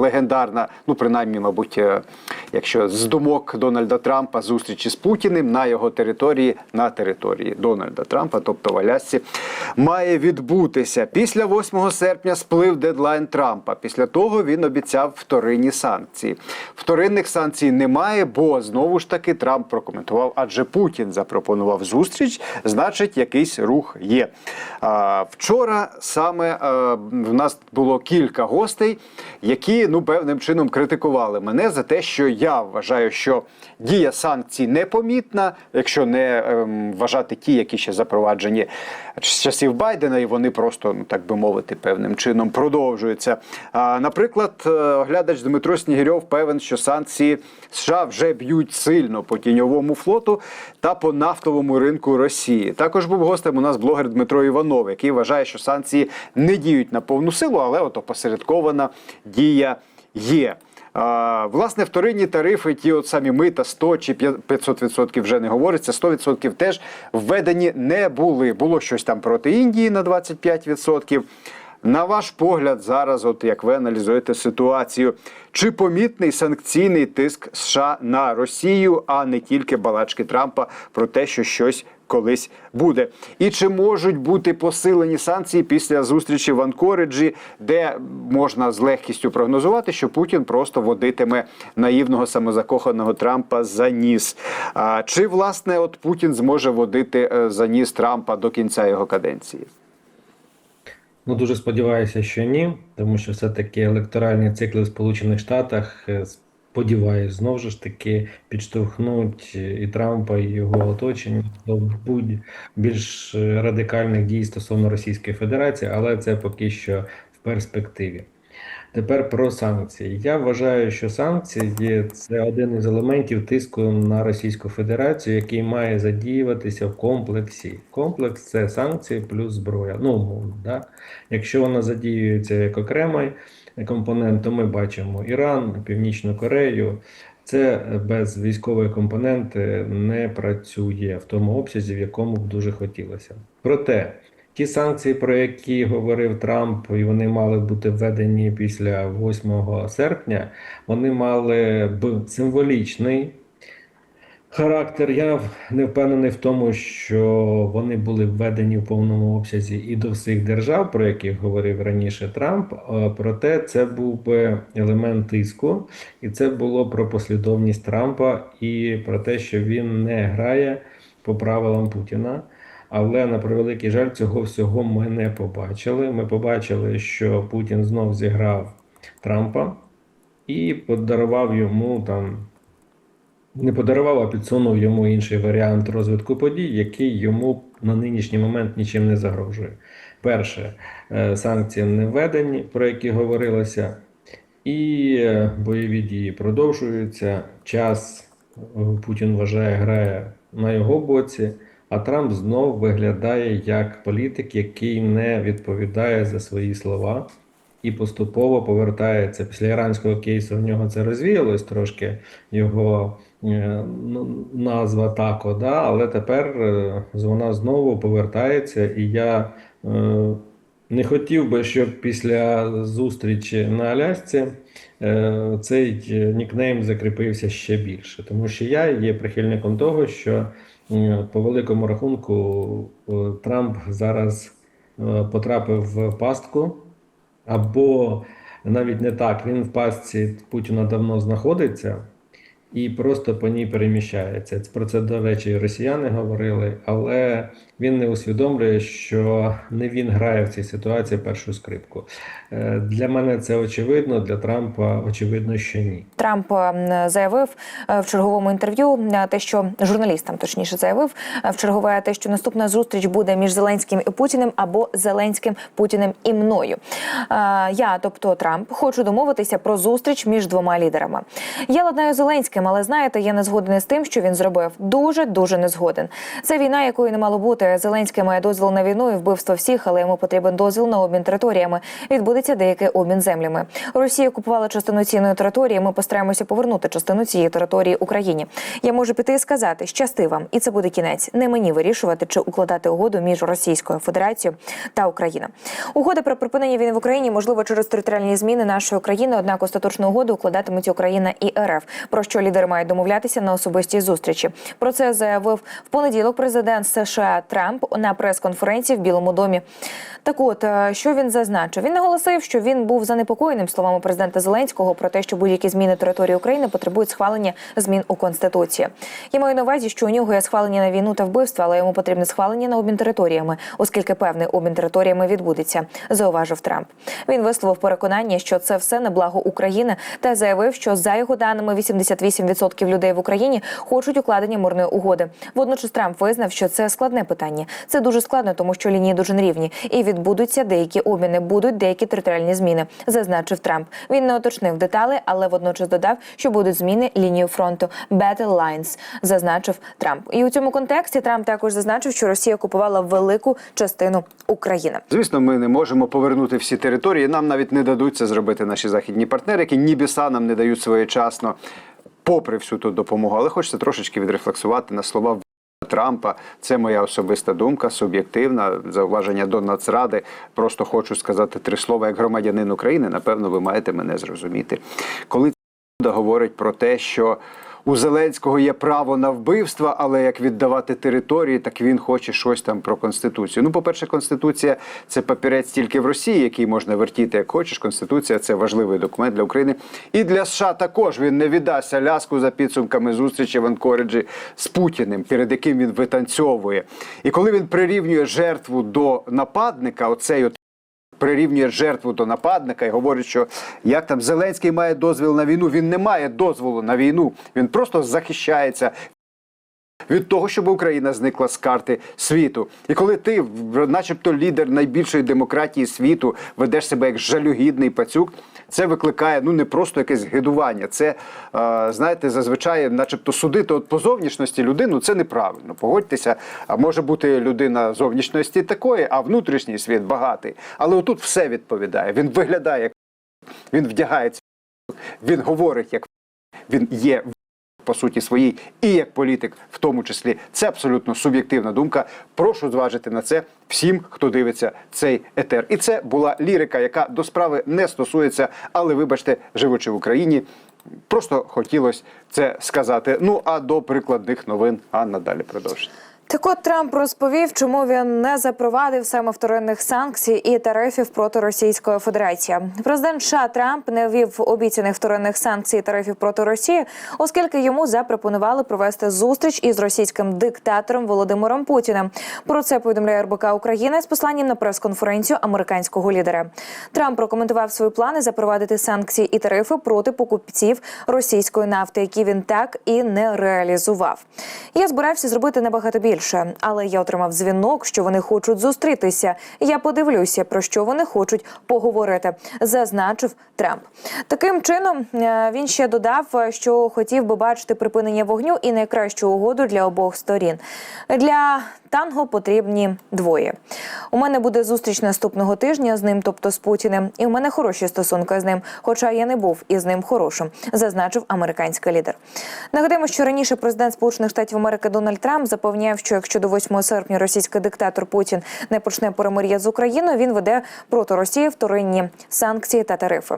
Легендарна, ну принаймні, мабуть, е, якщо з думок Дональда Трампа зустрічі з Путіним на його території, на території Дональда Трампа, тобто в Алясці, має відбутися. Після 8 серпня сплив дедлайн Трампа. Після того він обіцяв вторинні санкції. Вторинних санкцій немає, бо знову ж таки Трамп прокоментував, адже Путін запропонував зустріч, значить, якийсь рух є. А, вчора саме е, в нас було кілька гостей, які ну певним чином критикували мене за те, що я вважаю, що дія санкцій непомітна, якщо не ем, вважати ті, які ще запроваджені з часів Байдена, і вони просто, ну так би мовити, певним чином продовжуються. А, наприклад, е, оглядач Дмитро Снігирьов певен, що санкції США вже б'ють сильно по тіньовому флоту та по нафтовому ринку Росії. Також був гостем у нас блогер Дмитро Іванов, який вважає, що санкції не діють на повну силу, але от опосередкована дія є. Власне, вторинні тарифи, ті от самі мита 100 чи 500% вже не говориться, 100% теж введені не були. Було щось там проти Індії на 25%. На ваш погляд, зараз, от як ви аналізуєте ситуацію, чи помітний санкційний тиск США на Росію, а не тільки балачки Трампа про те, що щось колись буде? І чи можуть бути посилені санкції після зустрічі в Анкориджі, де можна з легкістю прогнозувати, що Путін просто водитиме наївного самозакоханого Трампа за ніс? А, чи власне от Путін зможе водити е, за ніс Трампа до кінця його каденції? Ну, дуже сподіваюся, що ні, тому що все-таки електоральні цикли в Сполучених Штатах, сподіваюся, сподіваюсь, знову ж таки підштовхнуть і Трампа, і його оточення до будь більш е, радикальних дій стосовно Російської Федерації, але це поки що в перспективі. Тепер про санкції. Я вважаю, що санкції це один із елементів тиску на Російську Федерацію, який має задіюватися в комплексі. Комплекс це санкції плюс зброя. Ну, умовно, да? Якщо вона задіюється як окремий компонент, то ми бачимо Іран, Північну Корею. Це без військової компоненти не працює в тому обсязі, в якому б дуже хотілося. Проте ті санкції, про які говорив Трамп, і вони мали бути введені після 8 серпня, вони мали б символічний характер. Я не впевнений в тому, що вони були введені в повному обсязі і до всіх держав, про яких говорив раніше Трамп. Проте це був би елемент тиску, і це було про послідовність Трампа і про те, що він не грає по правилам Путіна. Але на превеликий жаль, цього всього ми не побачили. Ми побачили, що Путін знов зіграв Трампа і подарував йому там, не подарував, а підсунув йому інший варіант розвитку подій, який йому на нинішній момент нічим не загрожує. Перше, е, санкції не введені, про які говорилося, і е, бойові дії продовжуються. Час е, Путін вважає, грає на його боці. А Трамп знов виглядає як політик, який не відповідає за свої слова і поступово повертається після іранського кейсу. В нього це розвіялось трошки його е, ну, назва тако, да? але тепер е, вона знову повертається, і я е, не хотів би, щоб після зустрічі на Алясці е, цей нікнейм закріпився ще більше, тому що я є прихильником того, що е, по великому рахунку е, Трамп зараз е, потрапив в пастку, або навіть не так, він в пастці Путіна давно знаходиться і просто по ній переміщається. Про це, до речі, росіяни говорили, але він не усвідомлює, що не він грає в цій ситуації першу скрипку. Е, Для мене це очевидно, для Трампа очевидно, що ні. Трамп заявив е, в черговому інтерв'ю е, те, що журналістам точніше заявив в чергове те, що наступна зустріч буде між Зеленським і Путіним або Зеленським, Путіним і мною. Я, тобто Трамп, хочу домовитися про зустріч між двома лідерами. Я ладнаю з Зеленським, але знаєте, я не згоден із тим, що він зробив. Дуже дуже не згоден. Це війна, якої не мало бути. Зеленський має дозвіл на війну і вбивство всіх, але йому потрібен дозвіл на обмін територіями. Відбудеться деякий обмін землями. Росія купувала частину цінної території. Ми постараємося повернути частину цієї території Україні. Я можу піти і сказати, щасти вам, і це буде кінець. Не мені вирішувати, чи укладати угоду між Російською Федерацією та Україною. Угода про припинення війни в Україні можливо через територіальні зміни нашої країни. Однак остаточну угоду укладатимуть Україна і РФ. Про що лідери мають домовлятися на особистій зустрічі. Про це заявив в понеділок президент США Трамп на прес-конференції в Білому домі. Так от, е, що він зазначив? Він наголосив, що він був занепокоєним словами президента Зеленського про те, що будь-які зміни території України потребують схвалення змін у конституції. Я маю на увазі, що у нього є схвалення на війну та вбивство, але йому потрібне схвалення на обмін територіями, оскільки певний обмін територіями відбудеться, зауважив Трамп. Він висловив переконання, що це все на благо України, та заявив, що за його даними 88% людей в Україні хочуть укладення мирної угоди. Водночас Трамп визнав, що це складне питання. Це дуже складно, тому що лінії дуже рівні, і відбудуться деякі обміни, будуть деякі територіальні зміни, зазначив Трамп. Він не уточнив деталі, але водночас додав, що будуть зміни лінії фронту Battle Lines, зазначив Трамп. І у цьому контексті Трамп також зазначив, що Росія окупувала велику частину України. Звісно, ми не можемо повернути всі території. Нам навіть не дадуть це зробити наші західні партнери, які нібіса нам не дають своєчасно, попри всю ту допомогу. Але хочеться трошечки відрефлексувати на слова Трампа. Це моя особиста думка, суб'єктивна зауваження до Нацради. Просто хочу сказати три слова як громадянин України. Напевно, ви маєте мене зрозуміти. Коли це говорить про те, що у Зеленського є право на вбивство, але як віддавати території, так він хоче щось там про конституцію. Ну, по-перше, конституція це папірець тільки в Росії, який можна вертіти як хочеш. Конституція це важливий документ для України і для США також. Він не віддасть Аляску за підсумками зустрічі в Анкориджі з Путіним, перед яким він витанцьовує. І коли він прирівнює жертву до нападника, оцей от прирівнює жертву до нападника і говорить, що як там Зеленський має дозвіл на війну. Він не має дозволу на війну. Він просто захищається. Від того, щоб Україна зникла з карти світу, і коли ти, начебто, лідер найбільшої демократії світу, ведеш себе як жалюгідний пацюк, це викликає ну не просто якесь гидування. Це е, знаєте, зазвичай, начебто, судити от по зовнішності людину це неправильно. Погодьтеся, а може бути людина зовнішності такої, а внутрішній світ багатий. Але отут все відповідає. Він виглядає як він вдягається, він говорить як він є по суті своїй і як політик, в тому числі. Це абсолютно суб'єктивна думка. Прошу зважити на це всім, хто дивиться цей етер. І це була лірика, яка до справи не стосується, але вибачте, живучи в Україні. Просто хотілося це сказати. Ну а до прикладних новин Анна далі продовжить. Так от Трамп розповів, чому він не запровадив саме вторинних санкцій і тарифів проти Російської Федерації. Президент США Трамп не ввів обіцяних вторинних санкцій і тарифів проти Росії, оскільки йому запропонували провести зустріч із російським диктатором Володимиром Путіним. Про це повідомляє РБК України з посланням на прес-конференцію американського лідера. Трамп прокоментував свої плани запровадити санкції і тарифи проти покупців російської нафти, які він так і не реалізував. Я збирався зробити набагато більше, але я отримав дзвінок, що вони хочуть зустрітися. Я подивлюся, про що вони хочуть поговорити, зазначив Трамп. Таким чином е, він ще додав, що хотів би бачити припинення вогню і найкращу угоду для обох сторін. Для танго потрібні двоє. У мене буде зустріч наступного тижня з ним, тобто з Путіним, і у мене хороші стосунки з ним, хоча я не був із ним хорошим, зазначив американський лідер. Нагадаємо, що раніше президент Сполучених Штатів Америки Дональд Трамп запевняв, що якщо до 8 серпня російський диктатор Путін не почне перемир'я з Україною, він веде проти Росії вторинні санкції та тарифи.